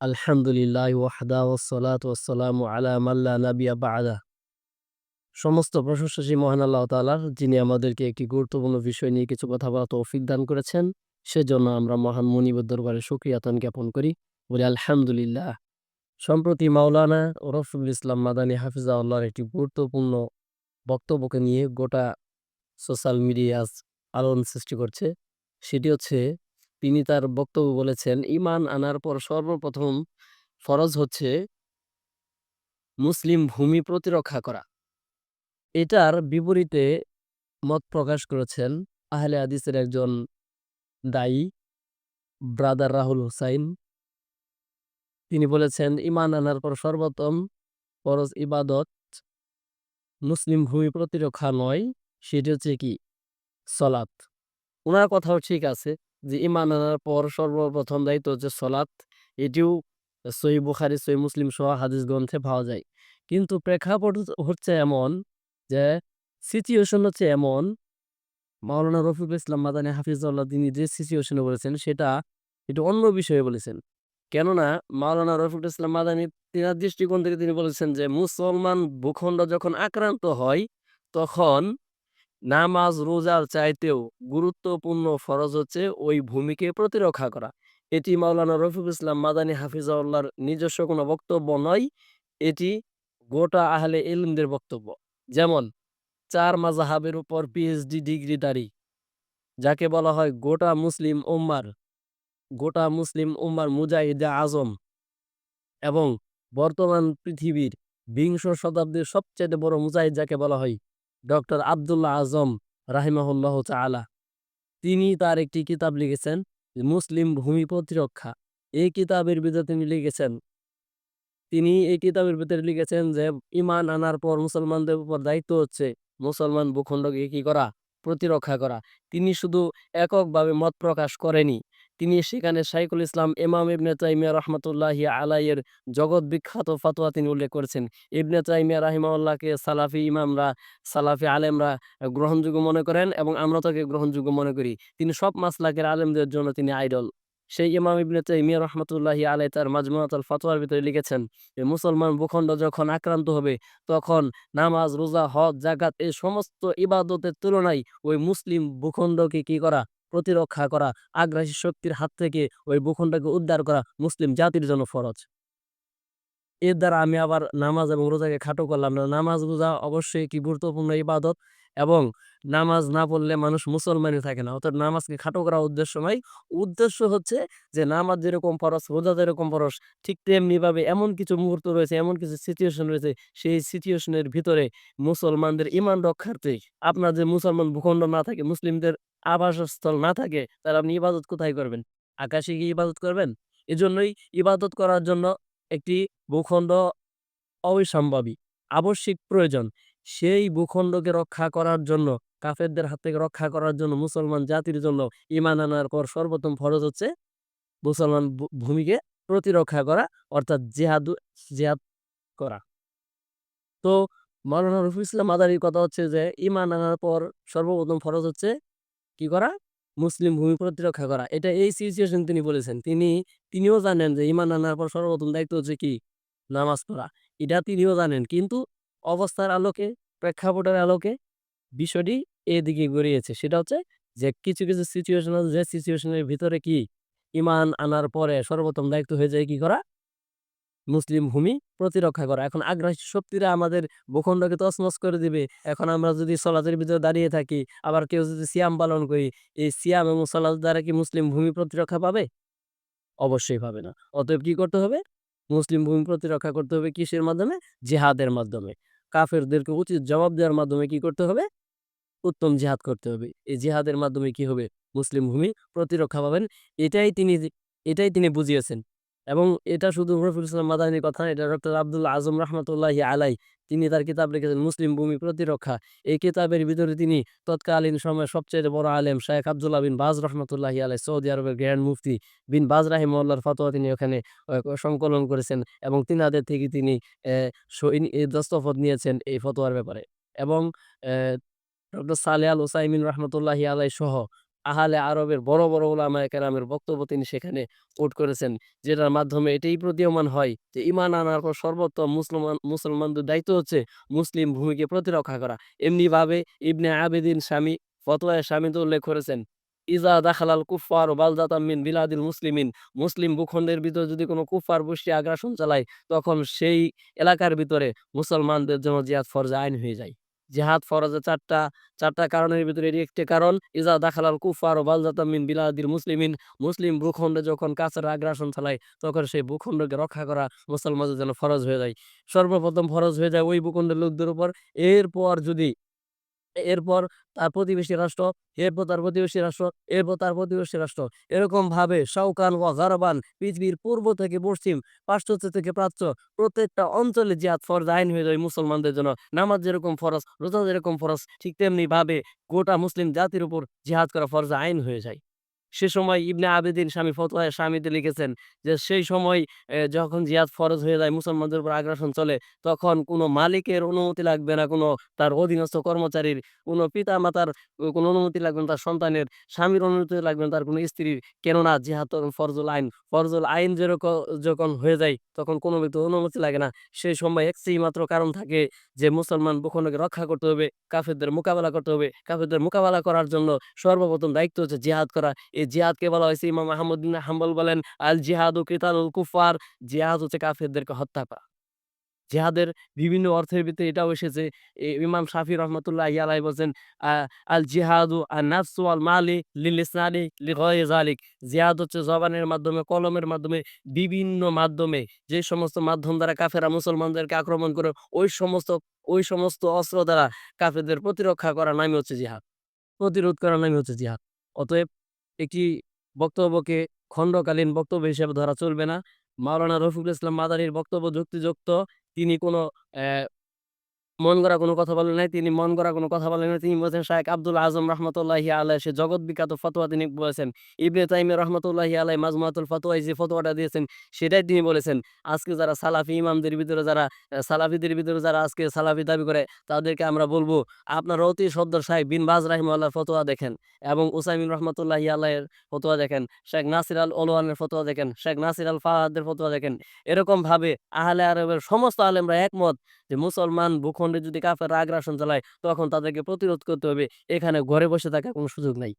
আলহামদুলিল্লাহ ওয়াহদা ওয়াসসালাতু ওয়াসসালামু আলা মাল্লা নাবিয়া বা'দা। সমস্ত প্রশংসা সেই মহান আল্লাহ তাআলার, যিনি আমাদেরকে একটি গুরুত্বপূর্ণ বিষয় নিয়ে কিছু কথা বলার তৌফিক দান করেছেন। সেজন্য আমরা মহান মুনিবের দরবারে শুকরিয়াতান জ্ঞাপন করি। বলি আলহামদুলিল্লাহ। সম্প্রতি মাওলানা রফিকুল ইসলাম মাদানী হাফিজাহুল্লাহর একটি গুরুত্বপূর্ণ বক্তব্যকে নিয়ে গোটা সোশ্যাল মিডিয়ায় আজ আলোড়ন সৃষ্টি করছে। সেটি হচ্ছে তিনি তার বক্তব্য বলেছেন, ইমান আনার পর সর্বপ্রথম ফরজ হচ্ছে" "মুসলিম ভূমি প্রতিরক্ষা করা।" এটার বিপরীতে মত প্রকাশ করেছেন আহলে হাদিসের একজন দায়ী ব্রাদার রাহুল হুসাইন। তিনি বলেছেন, ইমান আনার পর সর্বপ্রথম ফরজ ইবাদত মুসলিম ভূমি প্রতিরক্ষা নয়, সেটি হচ্ছে কি? সলাত।" উনার কথাও ঠিক আছে যে ইমান আনার পর সর্বপ্রথম দায়িত্ব হচ্ছে সলাত। এটিও সহিহ বুখারী, সহিহ মুসলিম সহ হাদিস গ্রন্থে পাওয়া যায়। কিন্তু প্রেক্ষাপট হচ্ছে এমন যে সিচুয়েশন হচ্ছে এমন মাওলানা রফিকুল ইসলাম মাদানী হাফিজাহুল্লাহ তিনি যে সিচুয়েশনে বলেছেন সেটা একটু অন্য বিষয়ে বলেছেন। কেননা মাওলানা রফিকুল ইসলাম মাদানী তিনার দৃষ্টিকোণ থেকে তিনি বলেছেন যে মুসলমান ভূখণ্ড যখন আক্রান্ত হয় তখন নামাজ রোজার চাইতেও গুরুত্বপূর্ণ ফরজ হচ্ছে ওই ভূমিকে প্রতিরক্ষা করা। এটি মাওলানা রফিক ইসলাম মাদানী হাফিজাহুল্লাহর নিজস্ব কোনো বক্তব্য নয়। এটি গোটা আহলে ইলমদের বক্তব্য। যেমন, চার মাজাহাবের উপর পিএইচডি ডিগ্রি ডিগ্রিধারী যাকে বলা হয় গোটা মুসলিম উম্মার, গোটা মুসলিম উম্মার মুজাহিদে আজম এবং বর্তমান পৃথিবীর বিংশ শতাব্দীর সবচেয়ে বড় মুজাহিদ যাকে বলা হয় ডক্টর আব্দুল্লাহ আজম রাহিমাহুল্লাহ তাআলা। তিনি তার একটি কিতাব লিখেছেন, মুসলিম ভূমি প্রতিরক্ষা। এই কিতাবের ভিতরে তিনি লিখেছেন, তিনি এই কিতাবের ভিতরে লিখেছেন যে, ইমান আনার পর মুসলমানদের উপর দায়িত্ব হচ্ছে মুসলমান ভূখণ্ডকে কি করা? প্রতিরক্ষা করা। তিনি শুধু এককভাবে মত প্রকাশ করেনি। তিনি সেখানে শাইখুল ইসলাম এমাম ইবনে তাইমিয়া রহমতুল্লাহ আলাইয়ের জগৎ বিখ্যাত ফতোয়া তিনি উল্লেখ করেছেন। ইবনে তাইমিয়া রাহিমাউল্লাহকে সালাফি ইমামরা, সালাফি আলেমরা গ্রহণযোগ্য মনে করেন এবং আমরা তাকে গ্রহণযোগ্য মনে করি। তিনি সব মাসলাকের আলেমদের জন্য তিনি আইডল। সেই ইমাম ইবনে তাইমিয়া রহমাতুল্লাহি আলাইহি তার মাজমুআতুল ফাতোয়ার ভিতরে লিখেছেন যে মুসলমান ভূখণ্ড যখন আক্রান্ত হবে তখন নামাজ, রোজা, হজ, যাকাত এই সমস্ত ইবাদতের তুলনায় ওই মুসলিম ভূখণ্ডকে কি করা? প্রতিরক্ষা করা, আগ্রাসী শক্তির হাত থেকে ওই ভূখণ্ডকে উদ্ধার করা মুসলিম জাতির জন্য ফরজ। এর দ্বারা আমি আবার নামাজ এবং রোজাকে খাটো করলাম না। নামাজ, রোজা অবশ্যই কি গুরুত্বপূর্ণ ইবাদত এবং নামাজ না পড়লে মানুষ মুসলমানই থাকে না। অর্থাৎ নামাজকে খাটো করার উদ্দেশ্য নয়। উদ্দেশ্য হচ্ছে যে নামাজ যেরকম ফরজ, রোজা যেরকম ফরজ ঠিক তেমনিভাবে এমন কিছু মুহূর্ত রয়েছে, এমন কিছু সিচুয়েশন রয়েছে সেই সিচুয়েশনের ভিতরে মুসলমানদের ঈমান রক্ষার্থে আপনার যে মুসলমান ভূখণ্ড না থাকে, মুসলিমদের আবাসস্থল না থাকে তাহলে আপনি ইবাদত কোথায় করবেন? আকাশে গিয়ে ইবাদত করবেন? এজন্যই ইবাদত করার জন্য একটি ভূখণ্ড অবিসম্ভাবী, আবশ্যিক প্রয়োজন। সেই ভূখণ্ডকে রক্ষা করার জন্য, কাফেরদের হাত থেকে রক্ষা করার জন্য, মুসলমান জাতির জন্য ঈমান আনার পর সর্বপ্রথম ফরজ হচ্ছে মুসলমান ভূমিকে প্রতিরক্ষা করা, অর্থাৎ জিহাদু, জিহাদ করা। তো মাওলানা রফিকুল ইসলাম মাদানীর কথা হচ্ছে যে, ঈমান আনার পর সর্বপ্রথম ফরজ হচ্ছে কি করা? মুসলিম ভূমি প্রতিরক্ষা করা। এটা এই সিচুয়েশন তিনি বলেছেন। তিনি, তিনিও জানেন যে ইমান আনার পর সর্বপ্রথম দায়িত্ব হচ্ছে কি? নামাজ পড়া। এটা তিনিও জানেন। কিন্তু অবস্থার আলোকে, প্রেক্ষাপটের আলোকে বিষয়টি এদিকে গড়িয়েছে। সেটা হচ্ছে যে কিছু, কিছু সিচুয়েশন আছে যে সিচুয়েশনের ভিতরে কি? ইমান আনার পরে সর্বপ্রথম দায়িত্ব হয়ে যায় কি করা? মুসলিম ভূমি প্রতিরক্ষা করা। এখন আগ্রাসী শক্তিরা আমাদের ভূখণ্ডকে তছনছ করে দিবে। এখন আমরা যদি সলাতের ভিতরে দাঁড়িয়ে থাকি, আবার কেউ যদি সিয়াম পালন করি, এই সিয়াম এবং সলাতের দ্বারা কি মুসলিম ভূমি প্রতিরক্ষা পাবে? অবশ্যই পাবে না। অতএব কি করতে হবে? মুসলিম ভূমি প্রতিরক্ষা করতে হবে কিসের মাধ্যমে? জেহাদের মাধ্যমে। কাফেরদেরকে উচিত জবাব দেওয়ার মাধ্যমে কি করতে হবে? উত্তম জেহাদ করতে হবে। এই জেহাদের মাধ্যমে কি হবে? মুসলিম ভূমি প্রতিরক্ষা পাবেন। এটাই তিনি এটাই তিনি বুঝিয়েছেন। এবং এটা শুধু রফিকুল ইসলাম মাদানির কথা এটা ডক্টর আবদুল্লাহ আজম রহমতুল্লাহ আলাইহি তিনি তার কিতাব লিখেছেন মুসলিম ভূমি প্রতিরক্ষা। এই কিতাবের ভিতরে তিনি তৎকালীন সময়ে সবচাইতে বড় আলেম শায়েখ আবদুল্লাহ বিন বাজ রহমাতুল্লাহি আলাইহি, সৌদি আরবের গ্র্যান্ড মুফতি বিন বাজ রাহিমাহুল্লাহর ফতোয়া তিনি ওখানে সংকলন করেছেন এবং তিনাদের থেকে তিনি দস্তখত নিয়েছেন এই ফতোয়ার ব্যাপারে। এবং ডক্টর সালেহ আল উসাইমিন রহমাতুল্লাহি আলাইহি সহ আহলে আরবের বড়, বড় উলামায়ে কেরামের বক্তব্য তিনি সেখানে কোট করেছেন। যেটার মাধ্যমে এটাই প্রতীয়মান হয় যে ঈমান আনার পর সর্বোত্তম মুসলমান মুসলমানদের দায়িত্ব হচ্ছে মুসলিম ভূমিকে প্রতিরক্ষা করা। এমনিভাবে ইবনে আবিদিন শামী ফতোয়ায়ে শামীতে উল্লেখ করেছেন, "ইজা দাখালাল কুফফারু বালদাতাম মিন বিলাদিল মুসলিমিন" মুসলিম ভূখণ্ডের ভিতরে যদি কোনো কুফার গোষ্ঠী আগ্রাসন চালায় তখন সেই এলাকার ভিতরে মুসলমানদের জন্য জিহাদ ফরজে আইন হয়ে যায়। জিহাদ ফরজে চারটা চারটা কারণের ভিতরে এটি একটি কারণ, "ইজা দাখালাল কুফার ও বালজাতামিন বিলাদির মুসলিমিন" মুসলিম ভূখণ্ডে যখন কাছের আগ্রাসন চালায় তখন সেই ভূখণ্ডকে রক্ষা করা মুসলমানদের জন্য ফরজ হয়ে যায়। সর্বপ্রথম ফরজ হয়ে যায় ওই ভূখণ্ডের লোকদের উপর। এরপর যদি এরপর তার প্রতিবেশী রাষ্ট্র, এরপর তার প্রতিবেশী রাষ্ট্র, এরপর তার প্রতিবেশী রাষ্ট্র। এরকমভাবে শাওকান ও গারবান পৃথিবীর পূর্ব থেকে পশ্চিম, পাশ্চাত্য থেকে প্রাচ্য প্রত্যেকটা অঞ্চলে জিহাদ ফরজ আইন হয়ে যায় মুসলমানদের জন্য। নামাজ যেরকম ফরজ, রোজা যেরকম ফরজ ঠিক তেমনিভাবে গোটা মুসলিম জাতির উপর জিহাদ করা ফরজ আইন হয়ে যায়। সে সময় ইবনে আবিদিন শামী ফতোয়ায়ে শামীতে লিখেছেন যে, সেই সময় যখন জিহাদ ফরজ হয়ে যায় মুসলমানদের উপর আগ্রাসন চলে তখন কোনো মালিকের অনুমতি লাগবে না, কোনো তার অধীনস্থ কর্মচারীর, কোনো পিতা-মাতার কোনো অনুমতি লাগবে না তার সন্তানের, স্বামীর অনুমতি লাগবে না তার কোনো স্ত্রীর। কেননা জিহাদ তখন ফরজুল আইন। ফরজুল আইন যেরক যখন হয়ে যায় তখন কোনো ব্যক্তির অনুমতি লাগে না। সেই সময় একটিই মাত্র কারণ থাকে যে মুসলমান ভূখণ্ডকে রক্ষা করতে হবে, কাফেরদের মোকাবেলা করতে হবে। কাফেরদের মোকাবেলা করার জন্য সর্বপ্রথম দায়িত্ব হচ্ছে জিহাদ করা। এই জিহাদকে বলা হয়েছে ইমাম আহমদ হাম্বল বলেন, "আল জিহাদ জিহাদু কিতালুল কুফফার" জিহাদ হচ্ছে কাফেরদেরকে হত্যা করা। জিহাদের বিভিন্ন অর্থের ভিতরে এটাও এসেছে। ইমাম শাফিঈ রহমাতুল্লাহি আলাইহি বলছেন, "আল জিহাদু আন-নাফসু ওয়াল মালি লিল লিসানি লিগায়রি যালিক" জিহাদ হচ্ছে জবানের মাধ্যমে, কলমের মাধ্যমে, বিভিন্ন মাধ্যমে যে সমস্ত মাধ্যম দ্বারা কাফেরা মুসলমানদেরকে আক্রমণ করে ওই সমস্ত ওই সমস্ত অস্ত্র দ্বারা কাফেরদের প্রতিরক্ষা করার নামই হচ্ছে জিহাদ। প্রতিরোধ করার নামই হচ্ছে জিহাদ। অতএব একটি বক্তব্যকে খণ্ডকালীন বক্তব্য হিসেবে ধরা চলবে না। মাওলানা রফিকুল ইসলাম মাদারির বক্তব্য যুক্তিযুক্ত। তিনি কোনো মন গড়া কোনো কথা বলেন নাই। তিনি মন গড়া কোনো কথা বলেন নাই। তিনি বলেছেন শায়েখ আব্দুল আজম রহমাতুল্লাহি আলাইহি সে জগৎ বিখ্যাত ফতোয়া তিনি বলেছেন। ইবনে তাইমিয়া রহমাতুল্লাহি আলাইহি মাজমুআতুল ফাতওয়ায় যে ফতোয়াটা দিয়েছেন সেটাই তিনি বলেছেন। আজকে যারা সালাফি ইমামদের ভিতরে যারা সালাফিদের ভিতরে যারা আজকে সালাফি দাবি করে তাদেরকে আমরা বলব, আপনারা অতি সদ্য শায়েখ বিন বাজ রাহিমাহুল্লাহর ফতোয়া দেখেন এবং উসাইমিন রহমাতুল্লাহি আলাইহির ফতোয়া দেখেন, শেখ নাসির আল ওলওয়ানের ফতোয়া দেখেন, শেখ নাসির আল ফাহাদের ফতোয়া দেখেন। এরকমভাবে আহলে আরবের সমস্ত আলেমরা একমত যে মুসলমান ভূখণ্ডে যদি কাফের আগ্রাসন চালায়, তখন তাদেরকে প্রতিরোধ করতে হবে। এখানে ঘরে বসে থাকার কোনো সুযোগ নাই।